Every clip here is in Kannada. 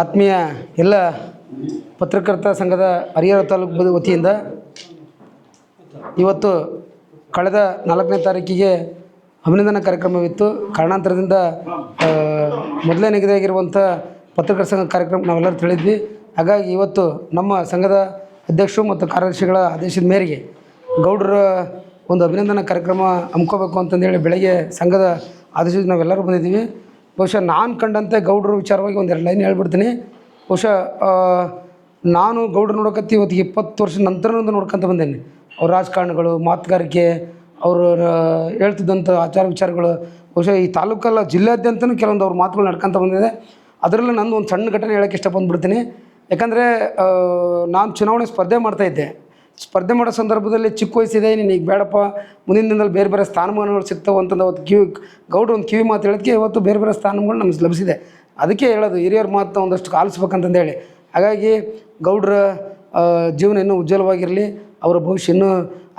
ಆತ್ಮೀಯ ಎಲ್ಲ ಪತ್ರಕರ್ತ ಸಂಘದ ಹರಿಹರ ತಾಲೂಕು ವತಿಯಿಂದ ಇವತ್ತು ಕಳೆದ ನಾಲ್ಕನೇ ತಾರೀಕಿಗೆ ಅಭಿನಂದನಾ ಕಾರ್ಯಕ್ರಮವಿತ್ತು. ಕಾರಣಾಂತರದಿಂದ ಮೊದಲೇ ನಿಗದಿಯಾಗಿರುವಂಥ ಪತ್ರಕರ್ತ ಸಂಘ ಕಾರ್ಯಕ್ರಮ ನಾವೆಲ್ಲರೂ ತಿಳಿದ್ವಿ. ಹಾಗಾಗಿ ಇವತ್ತು ನಮ್ಮ ಸಂಘದ ಅಧ್ಯಕ್ಷರು ಮತ್ತು ಕಾರ್ಯದರ್ಶಿಗಳ ಆದೇಶದ ಮೇರೆಗೆ ಗೌಡರ ಒಂದು ಅಭಿನಂದನಾ ಕಾರ್ಯಕ್ರಮ ಹಮ್ಕೋಬೇಕು ಅಂತಂದೇಳಿ ಬೆಳಗ್ಗೆ ಸಂಘದ ಆದೇಶದ ನಾವೆಲ್ಲರೂ ಬಂದಿದ್ದೀವಿ. ಬಹುಶಃ ನಾನು ಕಂಡಂತೆ ಗೌಡ್ರ ವಿಚಾರವಾಗಿ ಒಂದೆರಡು ಲೈನ್ ಹೇಳ್ಬಿಡ್ತೀನಿ. ಬಹುಶಃ ನಾನು ಗೌಡ್ರು ನೋಡೋಕತ್ತಿ ಇವತ್ತಿಗೆ ಇಪ್ಪತ್ತು ವರ್ಷ ನಂತರದಿಂದ ನೋಡ್ಕೊಂತ ಬಂದೇನೆ. ಅವ್ರ ರಾಜಕಾರಣಗಳು, ಮಾತುಗಾರಿಕೆ, ಅವರು ಹೇಳ್ತಿದ್ದಂಥ ಆಚಾರ ವಿಚಾರಗಳು, ಬಹುಶಃ ಈ ತಾಲೂಕಲ್ಲ ಜಿಲ್ಲೆಯಾದ್ಯಂತನೂ ಕೆಲವೊಂದು ಅವ್ರ ಮಾತುಗಳು ನಡ್ಕೊಂತ ಬಂದಿದೆ. ಅದರಲ್ಲಿ ನಂದು ಒಂದು ಸಣ್ಣ ಘಟನೆ ಹೇಳೋಕ್ಕೆ ಇಷ್ಟಪಂದ್ಬಿಡ್ತೀನಿ ಯಾಕಂದರೆ ನಾನು ಚುನಾವಣೆ ಸ್ಪರ್ಧೆ ಮಾಡ್ತಾಯಿದ್ದೆ ಸ್ಪರ್ಧೆ ಮಾಡೋ ಸಂದರ್ಭದಲ್ಲಿ ಚಿಕ್ಕ ವಯಸ್ಸಿದೆ, ನೀನು ಬೇಡಪ್ಪ. ಮುಂದಿನ ದಿನದಲ್ಲಿ ಬೇರೆ ಬೇರೆ ಸ್ಥಾನಮಾನಗಳು ಸಿಗ್ತಾವೆ ಅಂತಂದು ಅವತ್ತು ಕಿವಿ, ಗೌಡ್ರು ಒಂದು ಕಿವಿ ಮಾತು ಹೇಳೋದಕ್ಕೆ ಇವತ್ತು ಬೇರೆ ಬೇರೆ ಸ್ಥಾನಗಳು ನಮಗೆ ಲಭಿಸಿದೆ. ಅದಕ್ಕೆ ಹೇಳೋದು, ಹಿರಿಯರ ಮಾತು ಒಂದಷ್ಟು ಕಾಲಿಸ್ಬೇಕಂತಂದೇಳಿ ಹಾಗಾಗಿ ಗೌಡ್ರ ಜೀವನ ಇನ್ನೂ ಉಜ್ವಲವಾಗಿರಲಿ, ಅವರ ಭವಿಷ್ಯ ಇನ್ನೂ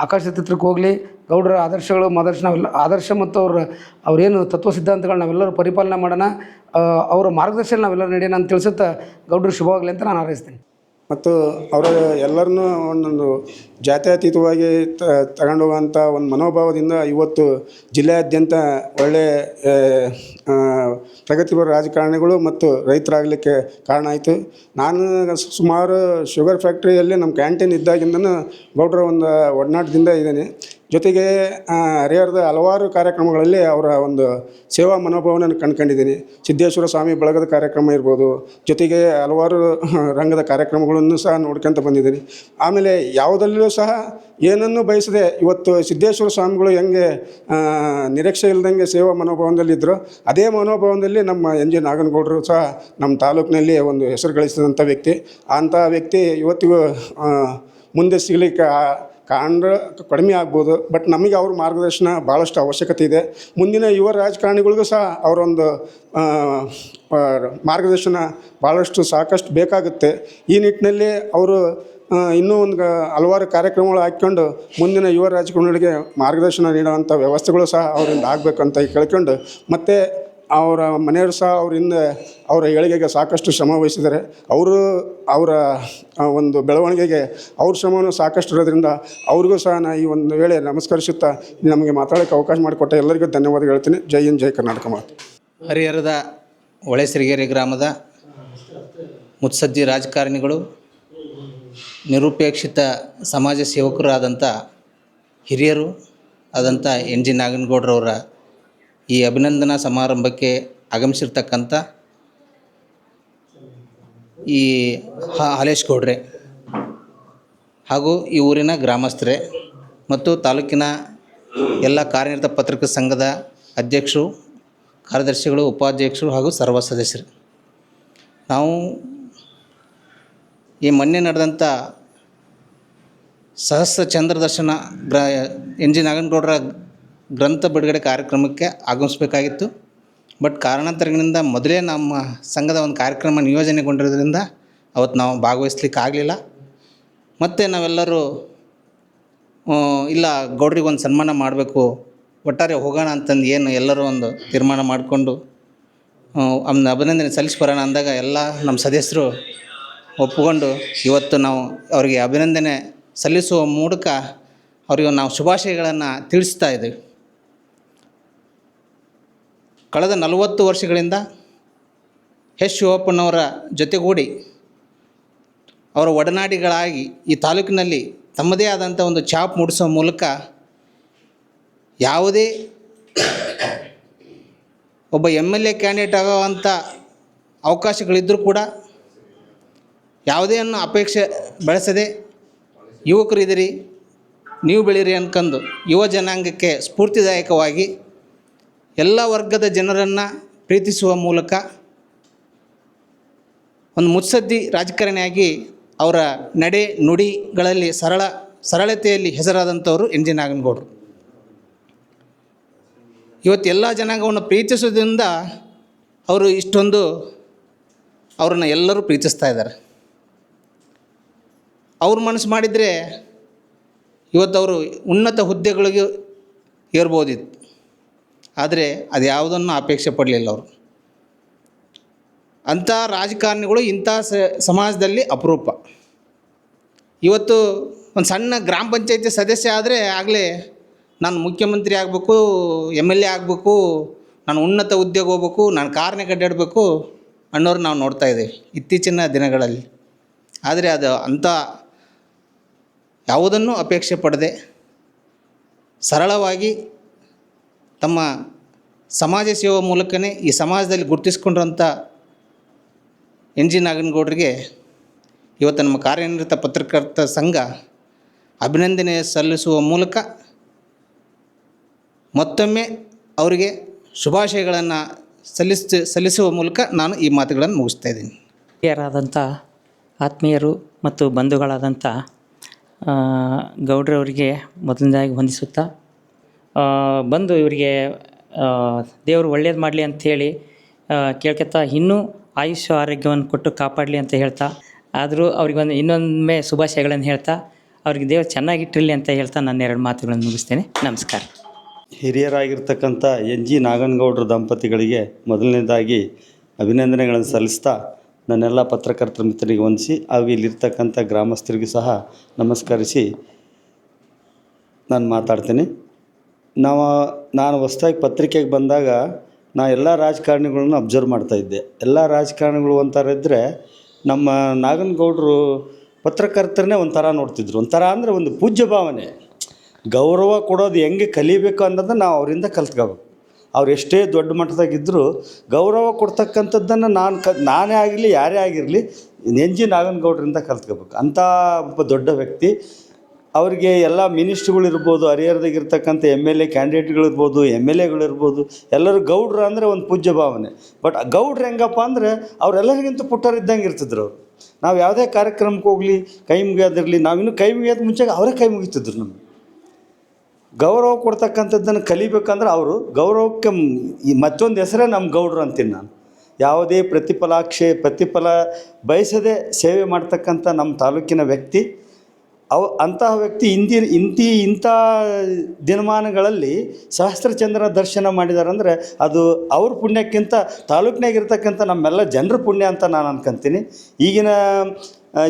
ಆಕಾಶ ಚಿತ್ರಕ್ಕೆ ಹೋಗಲಿ. ಗೌಡರ ಆದರ್ಶಗಳು, ಆದರ್ಶ ನಾವೆಲ್ಲ, ಆದರ್ಶ ಮತ್ತು ಅವ್ರ, ಅವ್ರೇನು ತತ್ವ ಸಿದ್ಧಾಂತಗಳು ನಾವೆಲ್ಲರೂ ಪರಿಪಾಲನೆ ಮಾಡೋಣ ಅವರ ಮಾರ್ಗದರ್ಶನ ನಾವೆಲ್ಲರೂ ನಡೆಯೋಣ ಅಂತ ತಿಳಿಸುತ್ತಾ ಗೌಡ್ರ ಶುಭವಾಗಲಿ ಅಂತ ನಾನು ಹಾರೈಸ್ತೀನಿ. ಮತ್ತು ಅವರ ಎಲ್ಲರನ್ನೂ ಒಂದೊಂದು ಜಾತ್ಯತೀತವಾಗಿ ತಗೊಂಡೋಗುವಂಥ ಒಂದು ಮನೋಭಾವದಿಂದ ಇವತ್ತು ಜಿಲ್ಲೆಯಾದ್ಯಂತ ಒಳ್ಳೆಯ ಪ್ರಗತಿಪರ ರಾಜಕಾರಣಿಗಳು ಮತ್ತು ರೈತರಾಗಲಿಕ್ಕೆ ಕಾರಣ ಆಯಿತು. ನಾನು ಸುಮಾರು ಶುಗರ್ ಫ್ಯಾಕ್ಟ್ರಿಯಲ್ಲಿ ನಮ್ಮ ಕ್ಯಾಂಟೀನ್ ಇದ್ದಾಗಿಂದನೂ ಗೌಡ್ರ ಒಂದು ಒಡನಾಟದಿಂದ ಇದ್ದೇನೆ. ಜೊತೆಗೆ ಹರಿಹರದ ಹಲವಾರು ಕಾರ್ಯಕ್ರಮಗಳಲ್ಲಿ ಅವರ ಒಂದು ಸೇವಾ ಮನೋಭಾವನೆಯನ್ನು ಕಂಡ್ಕೊಂಡಿದ್ದೀನಿ. ಸಿದ್ದೇಶ್ವರ ಸ್ವಾಮಿ ಬಳಗದ ಕಾರ್ಯಕ್ರಮ ಇರ್ಬೋದು, ಜೊತೆಗೆ ಹಲವಾರು ರಂಗದ ಕಾರ್ಯಕ್ರಮಗಳನ್ನು ಸಹ ನೋಡ್ಕೊಂತ ಬಂದಿದ್ದೀನಿ. ಆಮೇಲೆ ಯಾವುದರಲ್ಲೂ ಸಹ ಏನನ್ನು ಬಯಸದೆ ಇವತ್ತು ಸಿದ್ದೇಶ್ವರ ಸ್ವಾಮಿಗಳು ಹೆಂಗೆ ನಿರೀಕ್ಷೆ ಇಲ್ದಂಗೆ ಸೇವಾ ಮನೋಭಾವದಲ್ಲಿದ್ದರು ಅದೇ ಮನೋಭಾವದಲ್ಲಿ ನಮ್ಮ ಎನ್ ಜಿ ನಾಗನಗೌಡರು ಸಹ ನಮ್ಮ ತಾಲೂಕಿನಲ್ಲಿ ಒಂದು ಹೆಸರು ಗಳಿಸಿದಂಥ ವ್ಯಕ್ತಿ. ಅಂಥ ವ್ಯಕ್ತಿ ಇವತ್ತಿಗೂ ಮುಂದೆ ಸಿಗಲಿಕ್ಕೆ ಕಾರಣ ಕಡಿಮೆ ಆಗ್ಬೋದು. ಬಟ್ ನಮಗೆ ಅವ್ರ ಮಾರ್ಗದರ್ಶನ ಭಾಳಷ್ಟು ಅವಶ್ಯಕತೆ ಇದೆ. ಮುಂದಿನ ಯುವ ರಾಜಕಾರಣಿಗಳಿಗೂ ಸಹ ಅವರೊಂದು ಮಾರ್ಗದರ್ಶನ ಭಾಳಷ್ಟು ಸಾಕಷ್ಟು ಬೇಕಾಗುತ್ತೆ. ಈ ನಿಟ್ಟಿನಲ್ಲಿ ಅವರು ಇನ್ನೂ ಒಂದು ಹಲವಾರು ಕಾರ್ಯಕ್ರಮಗಳು ಹಾಕ್ಕೊಂಡು ಮುಂದಿನ ಯುವ ರಾಜಕಾರಣಿಗಳಿಗೆ ಮಾರ್ಗದರ್ಶನ ನೀಡುವಂಥ ವ್ಯವಸ್ಥೆಗಳು ಸಹ ಅವರಿಂದ ಆಗಬೇಕಂತ ಕೇಳ್ಕೊಂಡು ಮತ್ತು ಅವರ ಮನೆಯವರು ಸಹ ಅವರಿಂದ ಅವರ ಏಳಿಗೆಗೆ ಸಾಕಷ್ಟು ಶ್ರಮ ವಹಿಸಿದ್ದಾರೆ. ಅವರು ಅವರ ಒಂದು ಬೆಳವಣಿಗೆಗೆ ಅವ್ರ ಶ್ರಮವನ್ನು ಸಾಕಷ್ಟು ಇರೋದ್ರಿಂದ ಅವ್ರಿಗೂ ಸಹ ನಾನು ಈ ಒಂದು ವೇಳೆ ನಮಸ್ಕರಿಸುತ್ತಾ ನಮಗೆ ಮಾತಾಡೋಕ್ಕೆ ಅವಕಾಶ ಮಾಡಿಕೊಟ್ಟ ಎಲ್ಲರಿಗೂ ಧನ್ಯವಾದ ಹೇಳ್ತೀನಿ. ಜೈ ಇನ್ ಜೈ ಕರ್ನಾಟಕ ಮಾತು. ಹರಿಹರದ ಹೊಳೆಸಿರಿಗೆರೆ ಗ್ರಾಮದ ಮುತ್ಸದ್ದಿ ರಾಜಕಾರಣಿಗಳು, ನಿರುಪೇಕ್ಷಿತ ಸಮಾಜ ಸೇವಕರಾದಂಥ ಹಿರಿಯರು ಆದಂಥ ಎನ್ ಜಿ ನಾಗನಗೌಡ್ರವರ ಈ ಅಭಿನಂದನಾ ಸಮಾರಂಭಕ್ಕೆ ಆಗಮಿಸಿರ್ತಕ್ಕಂಥ ಈ ಹಾಲೇಶ್ ಗೌಡ್ರೆ ಹಾಗೂ ಈ ಊರಿನ ಗ್ರಾಮಸ್ಥರೇ ಮತ್ತು ತಾಲೂಕಿನ ಎಲ್ಲ ಕಾರ್ಯನಿರತ ಪತ್ರಿಕಾ ಸಂಘದ ಅಧ್ಯಕ್ಷರು, ಕಾರ್ಯದರ್ಶಿಗಳು, ಉಪಾಧ್ಯಕ್ಷರು ಹಾಗೂ ಸರ್ವ ಸದಸ್ಯರು. ನಾವು ಈ ಮೊನ್ನೆ ನಡೆದಂಥ ಸಹಸ್ರ ಚಂದ್ರದರ್ಶನ ಗ್ರ, ಎನ್ ಜಿ ನಾಗನಗೌಡರ ಗ್ರಂಥ ಬಿಡುಗಡೆ ಕಾರ್ಯಕ್ರಮಕ್ಕೆ ಆಗಮಿಸಬೇಕಾಗಿತ್ತು. ಬಟ್ ಕಾರಣಾಂತರಗಳಿಂದ ಮೊದಲೇ ನಮ್ಮ ಸಂಘದ ಒಂದು ಕಾರ್ಯಕ್ರಮ ನಿಯೋಜನೆಗೊಂಡಿರೋದ್ರಿಂದ ಅವತ್ತು ನಾವು ಭಾಗವಹಿಸ್ಲಿಕ್ಕೆ ಆಗಲಿಲ್ಲ ಮತ್ತು ನಾವೆಲ್ಲರೂ ಇಲ್ಲ ಗೌಡ್ರಿಗೆ ಒಂದು ಸನ್ಮಾನ ಮಾಡಬೇಕು, ಒಟ್ಟಾರೆ ಹೋಗೋಣ ಅಂತಂದು ಏನು ಎಲ್ಲರೂ ಒಂದು ತೀರ್ಮಾನ ಮಾಡಿಕೊಂಡು ಅವನ ಅಭಿನಂದನೆ ಸಲ್ಲಿಸಿ ಬರೋಣ ಅಂದಾಗ ಎಲ್ಲ ನಮ್ಮ ಸದಸ್ಯರು ಒಪ್ಪಿಕೊಂಡು ಇವತ್ತು ನಾವು ಅವರಿಗೆ ಅಭಿನಂದನೆ ಸಲ್ಲಿಸುವ ಮೂಲಕ ಅವರಿಗೆ ನಾವು ಶುಭಾಶಯಗಳನ್ನು ತಿಳಿಸ್ತಾ ಇದ್ದೀವಿ. ಕಳೆದ ನಲವತ್ತು ವರ್ಷಗಳಿಂದ ಎಸ್ ಶಿವಪ್ಪನವರ ಜೊತೆಗೂಡಿ ಅವರ ಒಡನಾಡಿಗಳಾಗಿ ಈ ತಾಲೂಕಿನಲ್ಲಿ ತಮ್ಮದೇ ಆದಂಥ ಒಂದು ಛಾಪ್ ಮೂಡಿಸೋ ಮೂಲಕ ಯಾವುದೇ ಒಬ್ಬ ಎಂ ಎಲ್ ಎ ಕ್ಯಾಂಡಿಡೇಟ್ ಆಗೋವಂಥ ಅವಕಾಶಗಳಿದ್ದರೂ ಕೂಡ ಯಾವುದೇ ಅನ್ನೋ ಅಪೇಕ್ಷೆ ಬೆಳೆಸದೆ ಯುವಕರಿದ್ದೀರಿ, ನೀವು ಬೆಳೀರಿ ಅನ್ಕೊಂಡು ಯುವ ಜನಾಂಗಕ್ಕೆ ಸ್ಫೂರ್ತಿದಾಯಕವಾಗಿ ಎಲ್ಲ ವರ್ಗದ ಜನರನ್ನು ಪ್ರೀತಿಸುವ ಮೂಲಕ ಒಂದು ಮುತ್ಸದ್ದಿ ರಾಜಕಾರಣಿಯಾಗಿ ಅವರ ನಡೆ ನುಡಿಗಳಲ್ಲಿ ಸರಳ ಸರಳತೆಯಲ್ಲಿ ಹೆಸರಾದಂಥವರು ಎನ್ ಜಿ ನಾಗನಗೌಡರು. ಇವತ್ತು ಎಲ್ಲ ಜನಾಂಗವನ್ನು ಪ್ರೀತಿಸೋದ್ರಿಂದ ಅವರು ಇಷ್ಟೊಂದು ಅವ್ರನ್ನ ಎಲ್ಲರೂ ಪ್ರೀತಿಸ್ತಾ ಇದ್ದಾರೆ. ಅವ್ರ ಮನಸ್ಸು ಮಾಡಿದರೆ ಇವತ್ತು ಅವರು ಉನ್ನತ ಹುದ್ದೆಗಳಿಗೆ ಏರ್ಬೋದಿತ್ತು. ಆದರೆ ಅದು ಯಾವುದನ್ನು ಅಪೇಕ್ಷೆ ಪಡಲಿಲ್ಲ ಅವರು. ಅಂಥ ರಾಜಕಾರಣಿಗಳು ಇಂಥ ಸಮಾಜದಲ್ಲಿ ಅಪರೂಪ. ಇವತ್ತು ಒಂದು ಸಣ್ಣ ಗ್ರಾಮ ಪಂಚಾಯತಿ ಸದಸ್ಯ ಆದರೆ ಆಗಲೇ ನಾನು ಮುಖ್ಯಮಂತ್ರಿ ಆಗಬೇಕು ಎಂ ಎಲ್ ಎ ಆಗಬೇಕು, ನಾನು ಉನ್ನತ ಉದ್ಯೋಗ ಹೋಗ್ಬೇಕು, ನಾನು ಕಾರ್ನೇ ಕಡ್ಡಾಡಬೇಕು ಅನ್ನೋರು ನಾವು ನೋಡ್ತಾ ಇದ್ದೀವಿ ಇತ್ತೀಚಿನ ದಿನಗಳಲ್ಲಿ. ಆದರೆ ಅದು ಅಂಥ ಯಾವುದನ್ನು ಅಪೇಕ್ಷೆ ಪಡದೆ ಸರಳವಾಗಿ ತಮ್ಮ ಸಮಾಜ ಸೇವೆ ಮೂಲಕನೇ ಈ ಸಮಾಜದಲ್ಲಿ ಗುರುತಿಸ್ಕೊಂಡಿರೋಂಥ ಎನ್ ಜಿ ನಾಗನಗೌಡರಿಗೆ ಇವತ್ತು ನಮ್ಮ ಕಾರ್ಯನಿರತ ಪತ್ರಕರ್ತ ಸಂಘ ಅಭಿನಂದನೆ ಸಲ್ಲಿಸುವ ಮೂಲಕ ಮತ್ತೊಮ್ಮೆ ಅವರಿಗೆ ಶುಭಾಶಯಗಳನ್ನು ಸಲ್ಲಿಸ್ ಸಲ್ಲಿಸುವ ಮೂಲಕ ನಾನು ಈ ಮಾತುಗಳನ್ನು ಮುಗಿಸ್ತಾ ಇದ್ದೀನಿ. ಹಿರಿಯರಾದಂಥ ಆತ್ಮೀಯರು ಮತ್ತು ಬಂಧುಗಳಾದಂಥ ಗೌಡ್ರವರಿಗೆ ಮೊದಲನೇದಾಗಿ ವಂದಿಸುತ್ತಾ ಬಂದು ಇವರಿಗೆ ದೇವರು ಒಳ್ಳೇದು ಮಾಡಲಿ ಅಂಥೇಳಿ ಕೇಳ್ಕೊತಾ ಇನ್ನೂ ಆಯುಷ್ಯ ಆರೋಗ್ಯವನ್ನು ಕೊಟ್ಟು ಕಾಪಾಡಲಿ ಅಂತ ಹೇಳ್ತಾ, ಆದರೂ ಅವ್ರಿಗೊಂದು ಇನ್ನೊಮ್ಮೆ ಶುಭಾಶಯಗಳನ್ನು ಹೇಳ್ತಾ, ಅವ್ರಿಗೆ ದೇವರು ಚೆನ್ನಾಗಿಟ್ಟಿರಲಿ ಅಂತ ಹೇಳ್ತಾ ನಾನು ಎರಡು ಮಾತುಗಳನ್ನು ಮುಗಿಸ್ತೇನೆ. ನಮಸ್ಕಾರ. ಹಿರಿಯರಾಗಿರ್ತಕ್ಕಂಥ ಎನ್ ಜಿ ನಾಗನಗೌಡರ ದಂಪತಿಗಳಿಗೆ ಮೊದಲನೇದಾಗಿ ಅಭಿನಂದನೆಗಳನ್ನು ಸಲ್ಲಿಸ್ತಾ, ನನ್ನೆಲ್ಲ ಪತ್ರಕರ್ತರ ಮಿತ್ರರಿಗೆ ವಂದಿಸಿ, ಹಾಗೂ ಇಲ್ಲಿರ್ತಕ್ಕಂಥ ಗ್ರಾಮಸ್ಥರಿಗೂ ಸಹ ನಮಸ್ಕರಿಸಿ ನಾನು ಮಾತಾಡ್ತೀನಿ. ನಾವು, ನಾನು ಹೊಸ್ದಾಗಿ ಪತ್ರಿಕೆಗೆ ಬಂದಾಗ ನಾ ಎಲ್ಲ ರಾಜಕಾರಣಿಗಳನ್ನ ಅಬ್ಸರ್ವ್ ಮಾಡ್ತಾಯಿದ್ದೆ ಎಲ್ಲ ರಾಜಕಾರಣಿಗಳು ಒಂಥರ ಇದ್ದರೆ ನಮ್ಮ ನಾಗನಗೌಡರು ಪತ್ರಕರ್ತರನ್ನೇ ಒಂಥರ ನೋಡ್ತಿದ್ರು. ಒಂಥರ ಅಂದರೆ ಒಂದು ಪೂಜ್ಯ ಭಾವನೆ. ಗೌರವ ಕೊಡೋದು ಹೆಂಗೆ ಕಲಿಬೇಕು ಅನ್ನೋದನ್ನ ನಾವು ಅವರಿಂದ ಕಲ್ತ್ಕೋಬೇಕು. ಅವ್ರು ಎಷ್ಟೇ ದೊಡ್ಡ ಮಟ್ಟದಾಗಿದ್ದರೂ ಗೌರವ ಕೊಡ್ತಕ್ಕಂಥದ್ದನ್ನು ನಾನು ಕ, ನಾನೇ ಆಗಿರಲಿ, ಯಾರೇ ಆಗಿರಲಿ ಎನ್ ಜಿ ನಾಗನಗೌಡರಿಂದ ಕಲ್ತ್ಕೋಬೇಕು. ಅಂಥ ಒಬ್ಬ ದೊಡ್ಡ ವ್ಯಕ್ತಿ ಅವರಿಗೆ ಎಲ್ಲ ಮಿನಿಸ್ಟ್ರುಗಳಿರ್ಬೋದು ಹರಿಹರದಾಗಿರ್ತಕ್ಕಂಥ ಎಂ ಎಲ್ ಎ ಕ್ಯಾಂಡಿಡೇಟ್ಗಳಿರ್ಬೋದು ಎಂ ಎಲ್ ಎಗಳಿರ್ಬೋದು ಎಲ್ಲರೂ ಗೌಡ್ರು ಅಂದರೆ ಒಂದು ಪೂಜ್ಯ ಭಾವನೆ. ಬಟ್ ಗೌಡ್ರು ಹೆಂಗಪ್ಪ ಅಂದರೆ ಅವರೆಲ್ಲರಿಗಿಂತ ಪುಟ್ಟರಿದ್ದಂಗೆ ಇರ್ತಿದ್ರು ಅವರು. ನಾವು ಯಾವುದೇ ಕಾರ್ಯಕ್ರಮಕ್ಕೆ ಹೋಗಲಿ, ಕೈ ಮುಗಿಯೋದಿರಲಿ ನಾವಿನ್ನೂ ಕೈ ಮುಗಿಯೋದು ಮುಂಚೆ ಅವರೇ ಕೈ ಮುಗಿತಿದ್ರು ನಮಗೆ. ಗೌರವ ಕೊಡ್ತಕ್ಕಂಥದ್ದನ್ನು ಕಲಿಬೇಕಂದ್ರೆ ಅವರು ಗೌರವಕ್ಕೆ ಮತ್ತೊಂದು ಹೆಸರೇ ನಮ್ಮ ಗೌಡ್ರು ಅಂತೀನಿ ನಾನು. ಯಾವುದೇ ಪ್ರತಿಫಲಾಕ್ಷೆ, ಪ್ರತಿಫಲ ಬಯಸದೆ ಸೇವೆ ಮಾಡ್ತಕ್ಕಂಥ ನಮ್ಮ ತಾಲೂಕಿನ ವ್ಯಕ್ತಿ ಅವ ಅಂತಹ ವ್ಯಕ್ತಿ ಇಂದಿ ಇಂತಿ ಇಂಥ ದಿನಮಾನಗಳಲ್ಲಿ ಸಹಸ್ರಚಂದ್ರ ದರ್ಶನ ಮಾಡಿದಾರಂದರೆ ಅದು ಅವ್ರ ಪುಣ್ಯಕ್ಕಿಂತ ತಾಲೂಕಿನಾಗ ಇರ್ತಕ್ಕಂಥ ನಮ್ಮೆಲ್ಲ ಜನರ ಪುಣ್ಯ ಅಂತ ನಾನು ಅನ್ಕೊಂತೀನಿ. ಈಗಿನ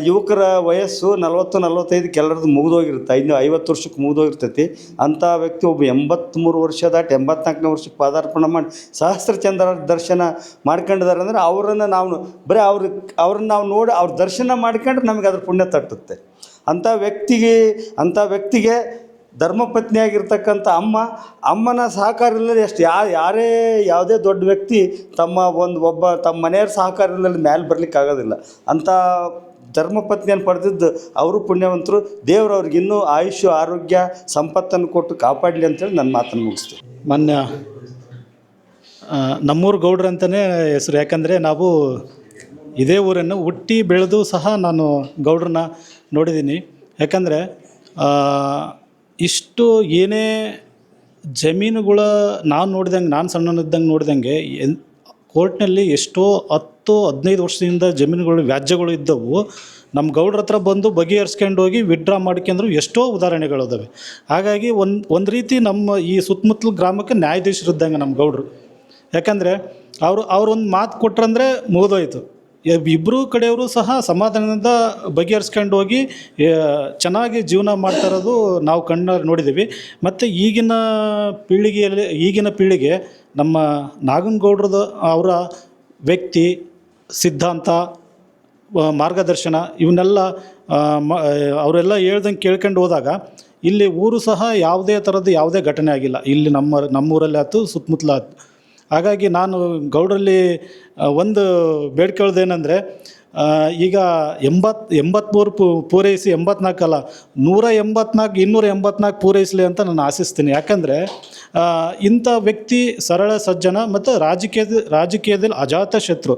ಯುವಕರ ವಯಸ್ಸು ನಲವತ್ತು, ನಲವತ್ತೈದು ಕೆಲರದ್ದು ಮುಗಿದೋಗಿರುತ್ತೆ. ಐದು ಐವತ್ತು ವರ್ಷಕ್ಕೆ ಮುಗಿದೋಗಿರ್ತೈತಿ. ಅಂಥ ವ್ಯಕ್ತಿ ಒಬ್ಬ ಎಂಬತ್ತ್ಮೂರು ವರ್ಷ ದಾಟಿ, ಎಂಬತ್ನಾಲ್ಕನೇ ವರ್ಷಕ್ಕೆ ಪಾದಾರ್ಪಣೆ ಮಾಡಿ ಸಹಸ್ರಚಂದ್ರ ದರ್ಶನ ಮಾಡ್ಕೊಂಡಿದ್ದಾರೆ ಅಂದರೆ ಅವರನ್ನು ನಾವು ಬರೀ ಅವ್ರ, ಅವ್ರನ್ನ ನಾವು ನೋಡಿ ಅವ್ರ ದರ್ಶನ ಮಾಡ್ಕೊಂಡ್ರೆ ನಮಗೆ ಅದ್ರ ಪುಣ್ಯ ತಟ್ಟುತ್ತೆ. ಅಂಥ ವ್ಯಕ್ತಿಗೆ ಅಂಥ ವ್ಯಕ್ತಿಗೆ ಧರ್ಮಪತ್ನಿಯಾಗಿರ್ತಕ್ಕಂಥ ಅಮ್ಮ, ಅಮ್ಮನ ಸಹಕಾರ ಇಲ್ಲದೆ ಎಷ್ಟು ಯಾ, ಯಾರೇ ಯಾವುದೇ ದೊಡ್ಡ ವ್ಯಕ್ತಿ ತಮ್ಮ ಒಂದು ಒಬ್ಬ, ತಮ್ಮ ಮನೆಯವ್ರ ಸಹಕಾರ ಇಲ್ಲದೆ ಮೇಲೆ ಬರ್ಲಿಕ್ಕೆ ಆಗೋದಿಲ್ಲ. ಅಂಥ ಧರ್ಮಪತ್ನಿಯನ್ನು ಪಡೆದಿದ್ದು ಅವರು ಪುಣ್ಯವಂತರು. ದೇವರು ಅವ್ರಿಗೆ ಇನ್ನೂ ಆಯುಷ್ಯ, ಆರೋಗ್ಯ, ಸಂಪತ್ತನ್ನು ಕೊಟ್ಟು ಕಾಪಾಡಲಿ ಅಂತೇಳಿ ನನ್ನ ಮಾತನ್ನು ಮುಗಿಸ್ತೀನಿ. ಮಾನ್ಯ ನಮ್ಮೂರು ಗೌಡ್ರು ಅಂತಲೇ ಹೆಸರು. ಯಾಕಂದರೆ ನಾವು ಇದೇ ಊರನ್ನು ಹುಟ್ಟಿ ಬೆಳೆದು ಸಹ ನಾನು ಗೌಡ್ರನ್ನ ನೋಡಿದ್ದೀನಿ. ಯಾಕಂದರೆ ಇಷ್ಟು ಏನೇ ಜಮೀನುಗಳ ನಾನು ನೋಡಿದಂಗೆ, ನಾನು ಸಣ್ಣನಿದ್ದಂಗೆ ನೋಡಿದಂಗೆ ಎನ್ ಕೋರ್ಟ್ನಲ್ಲಿ ಎಷ್ಟೋ ಹತ್ತು ಹದಿನೈದು ವರ್ಷದಿಂದ ಜಮೀನುಗಳು, ವ್ಯಾಜ್ಯಗಳು ಇದ್ದವು. ನಮ್ಮ ಗೌಡ್ರ ಹತ್ರ ಬಂದು ಬಗೆಹರಿಸ್ಕೊಂಡು ಹೋಗಿ ವಿಡ್ರಾ ಮಾಡ್ಕೊಂಡ್ರು ಎಷ್ಟೋ ಉದಾಹರಣೆಗಳಿದಾವೆ ಹಾಗಾಗಿ ಒಂದು ಒಂದು ರೀತಿ ನಮ್ಮ ಈ ಸುತ್ತಮುತ್ತಲ ಗ್ರಾಮಕ್ಕೆ ನ್ಯಾಯಾಧೀಶರಿದ್ದಂಗೆ ನಮ್ಮ ಗೌಡ್ರು. ಯಾಕಂದರೆ, ಅವರು ಅವ್ರೊಂದು ಮಾತು ಕೊಟ್ರಂದ್ರೆ ಮುಗಿದೋಯ್ತು. ಇಬ್ಬರೂ ಕಡೆಯವರು ಸಹ ಸಮಾಧಾನದಿಂದ ಬಗೆಹರಿಸ್ಕೊಂಡು ಹೋಗಿ ಚೆನ್ನಾಗಿ ಜೀವನ ಮಾಡ್ತಾ ಇರೋದು ನಾವು ಕಣ್ಣ ನೋಡಿದ್ದೀವಿ. ಮತ್ತು ಈಗಿನ ಪೀಳಿಗೆಯಲ್ಲಿ, ಈಗಿನ ಪೀಳಿಗೆ ನಮ್ಮ ನಾಗನಗೌಡ್ರದ ಅವರ ವ್ಯಕ್ತಿ, ಸಿದ್ಧಾಂತ ಮಾರ್ಗದರ್ಶನ ಇವನ್ನೆಲ್ಲ ಮ, ಅವರೆಲ್ಲ ಹೇಳ್ದಂಗೆ ಕೇಳ್ಕೊಂಡು ಹೋದಾಗ ಇಲ್ಲಿ ಊರು ಸಹ ಯಾವುದೇ ಥರದ್ದು ಯಾವುದೇ ಘಟನೆ ಆಗಿಲ್ಲ. ಇಲ್ಲಿ ನಮ್ಮ ನಮ್ಮೂರಲ್ಲಿ ಆಯ್ತು ಸುತ್ತಮುತ್ತಲ ಆಯ್ತು ಹಾಗಾಗಿ ನಾನು ಗೌಡ್ರಲ್ಲಿ ಒಂದು ಬೇಡ್ಕೊಳ್ಳೋದೇನೆಂದರೆ ಈಗ ಎಂಬತ್ತು ಎಂಬತ್ತ್ಮೂರು ಪೂ, ಪೂರೈಸಿ ಎಂಬತ್ನಾಲ್ಕಲ್ಲ ನೂರ ಎಂಬತ್ನಾಲ್ಕು, ಇನ್ನೂರ ಎಂಬತ್ನಾಲ್ಕು ಪೂರೈಸಲಿ ಅಂತ ನಾನು ಆಶಿಸ್ತೀನಿ. ಯಾಕಂದರೆ ಇಂಥ ವ್ಯಕ್ತಿ ಸರಳ, ಸಜ್ಜನ ಮತ್ತು ರಾಜಕೀಯದ, ರಾಜಕೀಯದಲ್ಲಿ ಅಜಾತ ಶತ್ರು.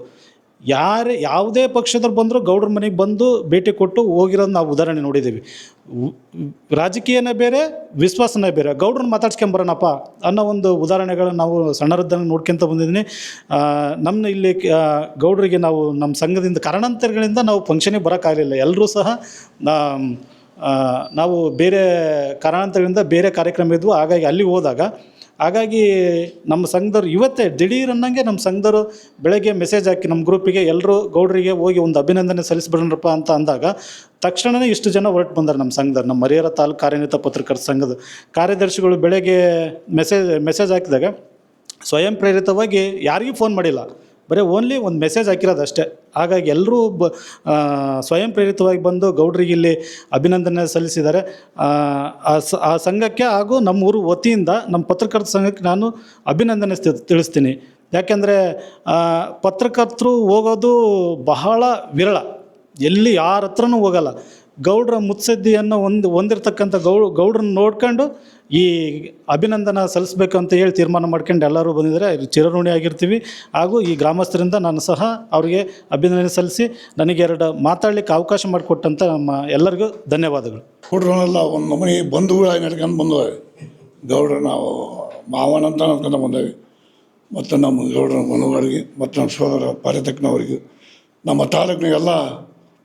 ಯಾರೇ ಯಾವುದೇ ಪಕ್ಷದವ್ರು ಬಂದರೂ ಗೌಡ್ರ ಮನೆಗೆ ಬಂದು ಭೇಟಿ ಕೊಟ್ಟು ಹೋಗಿರೋದು ನಾವು ಉದಾಹರಣೆ ನೋಡಿದ್ದೀವಿ. ರಾಜಕೀಯನೇ ಬೇರೆ, ವಿಶ್ವಾಸನೇ ಬೇರೆ. ಗೌಡ್ರನ್ನ ಮಾತಾಡ್ಸ್ಕೊಂಬರೋಣಪ್ಪ ಅನ್ನೋ ಒಂದು ಉದಾಹರಣೆಗಳನ್ನ ನಾವು ಸಣ್ಣರದ್ದನ್ನು ನೋಡ್ಕೊಂತ ಬಂದಿದ್ದೀನಿ. ನಮ್ಮ ಇಲ್ಲಿ ಗೌಡ್ರಿಗೆ ನಾವು ನಮ್ಮ ಸಂಘದಿಂದ ಕಾರಣಾಂತರಗಳಿಂದ ನಾವು ಫಂಕ್ಷನಿಗೆ ಬರೋಕ್ಕಾಗಲಿಲ್ಲ. ಎಲ್ಲರೂ ಸಹ ನಾವು ಬೇರೆ ಕಾರಣಾಂತರಗಳಿಂದ ಬೇರೆ ಕಾರ್ಯಕ್ರಮ ಇದ್ವು. ಹಾಗಾಗಿ ಅಲ್ಲಿ ಹೋದಾಗ ಹಾಗಾಗಿ ನಮ್ಮ ಸಂಘದವ್ರು ಇವತ್ತೇ ದಿಢೀರ್ ಅನ್ನಂಗೆ ನಮ್ಮ ಸಂಘದವರು ಬೆಳಗ್ಗೆ ಮೆಸೇಜ್ ಹಾಕಿ ನಮ್ಮ ಗ್ರೂಪಿಗೆ ಎಲ್ಲರೂ ಗೌಡರಿಗೆ ಹೋಗಿ ಒಂದು ಅಭಿನಂದನೆ ಸಲ್ಲಿಸ್ಬಿಡೋಣಪ್ಪ ಅಂತ ಅಂದಾಗ ತಕ್ಷಣವೇ ಇಷ್ಟು ಜನ ಹೊರಟು ಬಂದರು ನಮ್ಮ ಸಂಘದವ್ರು. ನಮ್ಮ ಮರಿಯರ ತಾಲೂಕು ಕಾರ್ಯನಿರತ ಪತ್ರಕರ್ತ ಸಂಘದ ಕಾರ್ಯದರ್ಶಿಗಳು ಬೆಳಗ್ಗೆ ಮೆಸೇಜ್ ಮೆಸೇಜ್ ಹಾಕಿದಾಗ ಸ್ವಯಂ ಪ್ರೇರಿತವಾಗಿ ಯಾರಿಗೂ ಫೋನ್ ಮಾಡಿಲ್ಲ. ಬರೀ ಓನ್ಲಿ ಒಂದು ಮೆಸೇಜ್ ಹಾಕಿರೋದು ಅಷ್ಟೇ. ಹಾಗಾಗಿ ಎಲ್ಲರೂ ಬ ಸ್ವಯಂ ಪ್ರೇರಿತವಾಗಿ ಬಂದು ಗೌಡ್ರಿಗೆ ಇಲ್ಲಿ ಅಭಿನಂದನೆ ಸಲ್ಲಿಸಿದ್ದಾರೆ. ಆ, ಸಂಘಕ್ಕೆ ಹಾಗೂ ನಮ್ಮ ಊರು ವತಿಯಿಂದ ನಮ್ಮ ಪತ್ರಕರ್ತ ಸಂಘಕ್ಕೆ ನಾನು ಅಭಿನಂದನೆ ತಿಳಿಸ್ತೀನಿ. ಯಾಕೆಂದರೆ ಪತ್ರಕರ್ತರು ಹೋಗೋದು ಬಹಳ ವಿರಳ. ಎಲ್ಲಿ ಯಾರ ಹತ್ರನೂ ಹೋಗಲ್ಲ. ಗೌಡ್ರ ಮುತ್ಸದ್ದಿಯನ್ನು ಒಂದು ಹೊಂದಿರತಕ್ಕಂಥ ಗೌ, ಗೌಡ್ರನ್ನ ನೋಡ್ಕೊಂಡು ಈ ಅಭಿನಂದನ ಸಲ್ಲಿಸ್ಬೇಕು ಅಂತ ಹೇಳಿ ತೀರ್ಮಾನ ಮಾಡ್ಕೊಂಡು ಎಲ್ಲರೂ ಬಂದಿದ್ದಾರೆ. ಚಿರಋಣಿ ಆಗಿರ್ತೀವಿ. ಹಾಗೂ ಈ ಗ್ರಾಮಸ್ಥರಿಂದ ನಾನು ಸಹ ಅವರಿಗೆ ಅಭಿನಂದನೆ ಸಲ್ಲಿಸಿ ನನಗೆ ಎರಡು ಮಾತಾಡಲಿಕ್ಕೆ ಅವಕಾಶ ಮಾಡಿಕೊಟ್ಟಂಥ ನಮ್ಮ ಎಲ್ಲರಿಗೂ ಧನ್ಯವಾದಗಳು. ಹುಡುಗರೆಲ್ಲ ಒಂದು ನಮೂನಿ ಬಂಧುಗಳಾಗಿ ನಡ್ಕೊಂಡು ಬಂದವೆ ಗೌಡ್ರ ನಾವು ಮಾವನ ಅಂತ ನಡ್ಕೊಂಡು ಬಂದೇವೆ ಮತ್ತು ನಮ್ಮ ಗೌಡ್ರ ಮನುವರಿಗೆ ಮತ್ತು ನಮ್ಮ ಸೋದರ ಪಾರಿತಕ್ಕನವರಿಗೆ, ನಮ್ಮ ತಾಲೂಕಿನಾಗೆಲ್ಲ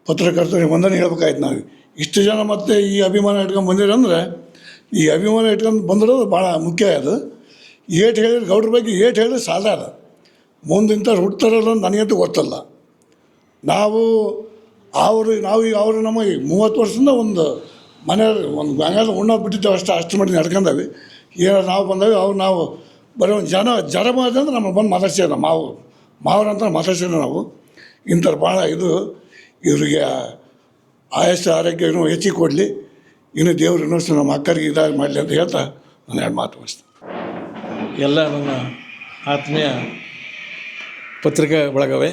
ಪತ್ರಕರ್ತರಿಗೆ ವಂದನೆ ಹೇಳ್ಬೇಕಾಯ್ತು ನಾವು. ಇಷ್ಟು ಜನ ಮತ್ತೆ ಈ ಅಭಿಮಾನ ಇಟ್ಕೊಂಡು ಬಂದಿರಂದ್ರೆ ಈ ಅಭಿಮಾನ ಇಟ್ಕೊಂಡು ಬಂದಿರೋದು ಭಾಳ ಮುಖ್ಯ ಅದು. ಏಟ್ ಹೇಳಿದ್ರೆ ಗೌಡ್ರ ಬಗ್ಗೆ ಏಟ್ ಹೇಳಿದ್ರೆ ಸಾಧಾರ. ಮುಂದಿಂತ ಹುಡ್ತಾರಲ್ಲ ನನಗಂತೂ ಗೊತ್ತಲ್ಲ. ನಾವು, ಅವರು ನಾವು ಅವರು ನಮಗೆ ಮೂವತ್ತು ವರ್ಷದಿಂದ ಒಂದು ಮನೆ, ಒಂದು ಗಂಗಾಲ ಉಣ್ಣೋದು ಬಿಟ್ಟಿದ್ದೇವೆ ಅಷ್ಟು ಅಷ್ಟು ಮಾಡಿ ನಡ್ಕೊಂಡವಿ. ಏನೋ ನಾವು ಬಂದವಿ ಅವ್ರು ನಾವು ಬರೀ ಒಂದು ಜನ ಜನ ಬಂದ್ರೆ ನಮ್ಮ ಬಂದು ಮಾತಾಡ್ಸಿದ್ರು ಮಾವು ಮಾವ್ರಂತ ಮಾತಾಡ್ಸಿದ್ರು ನಾವು. ಇಂಥವ್ರು ಭಾಳ ಇದು. ಇವರಿಗೆ ಆಯಸ್ಸು ಏನೋ ಹೆಚ್ಚಿಗೆ ಕೊಡಲಿ. ಇನ್ನು ದೇವರು ಇನ್ನೊಷ್ಟು ನಮ್ಮ ಅಕ್ಕರಿಗೆ ಇದಾಗಿ ಮಾಡಲಿ ಅಂತ ಹೇಳ್ತಾ ನಾನು ಎರಡು ಮಾತು ಮುಗಿಸ್ತೇನೆ. ಎಲ್ಲ ನನ್ನ ಆತ್ಮೀಯ ಪತ್ರಿಕಾ ಬಳಗವೇ.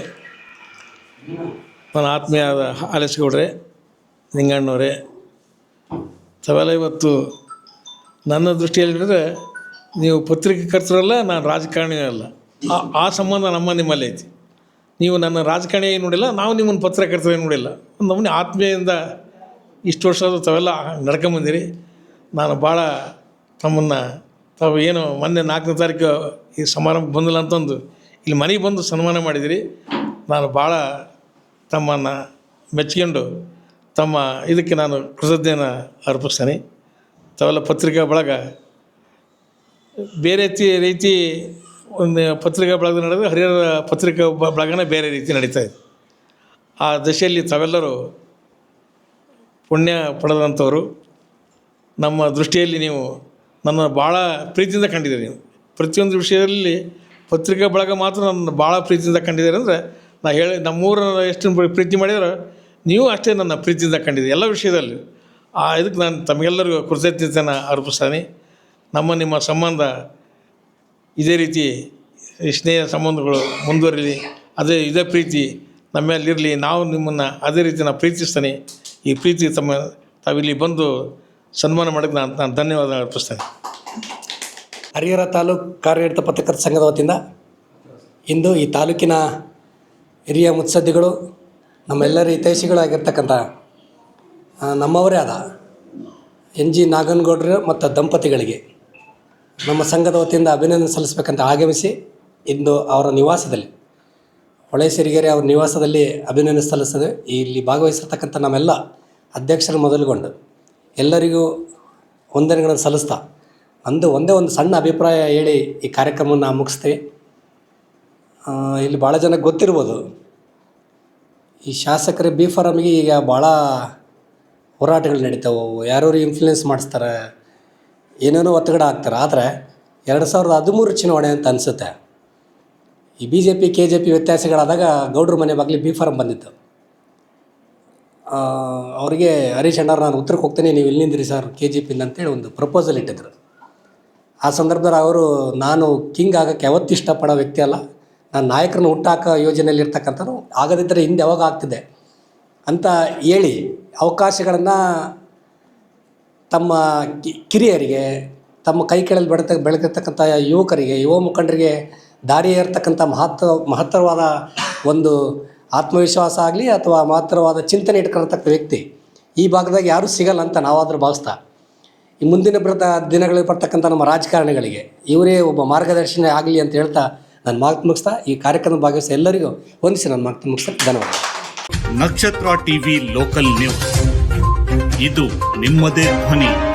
ನನ್ನ ಆತ್ಮೀಯ ಆಲಿಸ್ಗೌಡ್ರೆ ನಿಂಗಣ್ಣವರೇ ತಾವೆಲ್ಲ ಇವತ್ತು ನನ್ನ ದೃಷ್ಟಿಯಲ್ಲಿ ಹೇಳಿದ್ರೆ ನೀವು ಪತ್ರಿಕಾಕರ್ತರಲ್ಲ ನಾನು ರಾಜಕಾರಣಿ ಅಲ್ಲ. ಆ ಸಂಬಂಧ ನಮ್ಮ ನಿಮ್ಮಲ್ಲಿ ಐತಿ. ನೀವು ನನ್ನ ರಾಜಕಾರಣಿ ನೋಡಿಲ್ಲ, ನಾವು ನಿಮ್ಮನ್ನು ಪತ್ರಕರ್ತರೇ ನೋಡಿಲ್ಲ. ನಮ್ಮನ್ನೇ ನಮ್ಮನೆ ಆತ್ಮೀಯದಿಂದ ಇಷ್ಟು ವರ್ಷ ತಾವೆಲ್ಲ ನಡ್ಕೊಂಬಂದಿರಿ. ನಾನು ಭಾಳ ತಮ್ಮನ್ನು, ತಾವು ಏನು ಮೊನ್ನೆ ನಾಲ್ಕನೇ ತಾರೀಕು ಈ ಸಮಾರಂಭ ಬಂದಿಲ್ಲ ಅಂತಂದು ಇಲ್ಲಿ ಮನೆಗೆ ಬಂದು ಸನ್ಮಾನ ಮಾಡಿದಿರಿ. ನಾನು ಭಾಳ ತಮ್ಮನ್ನು ಮೆಚ್ಕೊಂಡು ತಮ್ಮ ಇದಕ್ಕೆ ನಾನು ಕೃತಜ್ಞನ ಅರ್ಪಿಸ್ತೇನೆ. ತಾವೆಲ್ಲ ಪತ್ರಿಕಾ ಬಳಗ ಬೇರೆ ರೀತಿ ಒಂದು ಪತ್ರಿಕಾ ಬಳಗ ನಡೆದು ಹರಿಹರ ಪತ್ರಿಕಾ ಬಳಗನೇ ಬೇರೆ ರೀತಿ ನಡೀತಾ ಇದೆ. ಆ ದಶೆಯಲ್ಲಿ ತಾವೆಲ್ಲರೂ ಪುಣ್ಯ ಪಡೆದಂಥವರು. ನಮ್ಮ ದೃಷ್ಟಿಯಲ್ಲಿ ನೀವು ನನ್ನ ಭಾಳ ಪ್ರೀತಿಯಿಂದ ಕಂಡಿದ್ದೀರಿ ನೀವು. ಪ್ರತಿಯೊಂದು ವಿಷಯದಲ್ಲಿ ಪತ್ರಿಕಾ ಬಳಗ ಮಾತ್ರ ನನ್ನ ಭಾಳ ಪ್ರೀತಿಯಿಂದ ಕಂಡಿದ್ದೀರಿ ಅಂದರೆ ನಾ ಹೇಳಿ ನಮ್ಮೂರ ಎಷ್ಟು ಪ್ರೀತಿ ಮಾಡಿದ್ರೆ ನೀವು ಅಷ್ಟೇ ನನ್ನ ಪ್ರೀತಿಯಿಂದ ಕಂಡಿದ್ದೀರಿ ಎಲ್ಲ ವಿಷಯದಲ್ಲಿ. ಆ ಇದಕ್ಕೆ ನಾನು ತಮಗೆಲ್ಲರಿಗೂ ಕೃತಜ್ಞತೆಯನ್ನು ಅರ್ಪಿಸ್ತಾನೆ. ನಮ್ಮ ನಿಮ್ಮ ಸಂಬಂಧ ಇದೇ ರೀತಿ ಸ್ನೇಹ ಸಂಬಂಧಗಳು ಮುಂದುವರಿಲಿ, ಅದೇ ಇದೇ ಪ್ರೀತಿ ನಮ್ಮಲ್ಲಿರಲಿ, ನಾವು ನಿಮ್ಮನ್ನು ಅದೇ ರೀತಿ ನಾನು ಪ್ರೀತಿಸ್ತೇನೆ. ಈ ಪ್ರೀತಿ ತಮ್ಮ, ತಾವಿಲ್ಲಿ ಬಂದು ಸನ್ಮಾನ ಮಾಡಕ್ಕೆ ನಾನು ನಾನು ಧನ್ಯವಾದ ಅರ್ಪಿಸ್ತೇನೆ. ಹರಿಹರ ತಾಲೂಕು ಕಾರ್ಯನಿರತ ಪತ್ರಕರ್ತ ಸಂಘದ ವತಿಯಿಂದ ಇಂದು ಈ ತಾಲೂಕಿನ ಹಿರಿಯ ಮುತ್ಸದ್ದಿಗಳು, ನಮ್ಮೆಲ್ಲರ ಹಿತೈಷಿಗಳಾಗಿರ್ತಕ್ಕಂಥ ನಮ್ಮವರೇ ಆದ ಎನ್ ಜಿ ನಾಗನಗೌಡರು ಮತ್ತು ದಂಪತಿಗಳಿಗೆ ನಮ್ಮ ಸಂಘದ ವತಿಯಿಂದ ಅಭಿನಂದನೆ ಸಲ್ಲಿಸಬೇಕಂತ ಆಗಮಿಸಿ ಇಂದು ಅವರ ನಿವಾಸದಲ್ಲಿ ಹೊಳೆ ಸಿರಿಗೆರೆ ಅವರ ನಿವಾಸದಲ್ಲಿ ಅಭಿನಂದನೆ ಸಲ್ಲಿಸಿದೆ ಇಲ್ಲಿ ಭಾಗವಹಿಸಿರ್ತಕ್ಕಂಥ ನಮ್ಮೆಲ್ಲ ಅಧ್ಯಕ್ಷರು ಮೊದಲುಗೊಂಡು ಎಲ್ಲರಿಗೂ ವಂದನೆಗಳನ್ನು ಸಲ್ಲಿಸ್ತಾ ಅಂದು ಒಂದೇ ಒಂದು ಸಣ್ಣ ಅಭಿಪ್ರಾಯ ಹೇಳಿ ಈ ಕಾರ್ಯಕ್ರಮವನ್ನು ಮುಗಿಸ್ತೇವೆ. ಇಲ್ಲಿ ಭಾಳ ಜನ ಗೊತ್ತಿರ್ಬೋದು, ಈ ಶಾಸಕರ ಬಿ ಫಾರಮ್ಗೆ ಈಗ ಭಾಳ ಹೋರಾಟಗಳು ನಡೀತಾವೆ ಯಾರು ಇನ್ಫ್ಲೂಯೆನ್ಸ್ ಮಾಡಿಸ್ತಾರೆ ಏನೇನೋ ಒತ್ತಡ ಹಾಕ್ತಾರೆ. ಆದರೆ ಎರಡು ಸಾವಿರದ ಹದಿಮೂರು ಚುನಾವಣೆ ಅಂತ ಅನಿಸುತ್ತೆ. ಈ B J P K J P ವ್ಯತ್ಯಾಸಗಳಾದಾಗ ಗೌಡ್ರ ಮನೆ ಬಾಗಿಲಿ ಬಿ ಫಾರಮ್ ಬಂದಿತ್ತು. ಅವರಿಗೆ ಹರೀಶ್ ಅಣ್ಣವ್ರು ನಾನು ಉತ್ತರಕ್ಕೆ ಹೋಗ್ತೇನೆ, ನೀವು ಇಲ್ಲಿ ನಿಂದಿರಿ ಸರ್ ಕೆ ಜಿ ಪಿಂದ ಅಂತೇಳಿ ಒಂದು ಪ್ರಪೋಸಲ್ ಇಟ್ಟಿದ್ರು. ಆ ಸಂದರ್ಭದಲ್ಲಿ ಅವರು, ನಾನು ಕಿಂಗ್ ಆಗೋಕ್ಕೆ ಯಾವತ್ತೂ ಇಷ್ಟಪಡೋ ವ್ಯಕ್ತಿ ಅಲ್ಲ. ನಾನು ನಾಯಕರನ್ನ ಹುಟ್ಟಾಕೋ ಯೋಜನೆಯಲ್ಲಿ ಇರ್ತಕ್ಕಂಥದ್ದು ಆಗದಿದ್ದರೆ ಹಿಂದೆ ಯಾವಾಗ ಆಗ್ತಿದೆ? ಅಂತ ಹೇಳಿ ಅವಕಾಶಗಳನ್ನು ತಮ್ಮ ಕಿರಿಯರಿಗೆ, ತಮ್ಮ ಕೈ ಕೆಳಗೆ ಬೆಳೆತ ಬೆಳೆದಿರ್ತಕ್ಕಂಥ ಯುವಕರಿಗೆ, ಯುವ ಮುಖಂಡರಿಗೆ ದಾರಿ ಇರ್ತಕ್ಕಂಥ ಮಹತ್ವ, ಮಹತ್ತರವಾದ ಒಂದು ಆತ್ಮವಿಶ್ವಾಸ ಆಗಲಿ ಅಥವಾ ಮಹತ್ತರವಾದ ಚಿಂತನೆ ಇಟ್ಕೊಂಡಿರ್ತಕ್ಕ ವ್ಯಕ್ತಿ ಈ ಭಾಗದಾಗ ಯಾರೂ ಸಿಗಲ್ಲ ಅಂತ ನಾವಾದರೂ ಭಾವಿಸ್ತಾ. ಈ ಮುಂದಿನ ಬರ್ತ ದಿನಗಳಲ್ಲಿ ಬರ್ತಕ್ಕಂಥ ನಮ್ಮ ರಾಜಕಾರಣಿಗಳಿಗೆ, ಇವರೇ ಒಬ್ಬ ಮಾರ್ಗದರ್ಶನ ಆಗಲಿ ಅಂತ ಹೇಳ್ತಾ ನಾನು ಮಾತು ಮುಗಿಸ್ತಾ, ಈ ಕಾರ್ಯಕ್ರಮ ಭಾಗವಹಿಸಿ ಎಲ್ಲರಿಗೂ ಹೊಂದಿಸಿ ನಾನು ಮಾತು ಮುಗಿಸ್ತಾ ಧನ್ಯವಾದ ನಕ್ಷತ್ರ ಟಿವಿ ಲೋಕಲ್ ನ್ಯೂಸ್. ಇದು ನಿಮ್ಮದೇ ಧ್ವನಿ.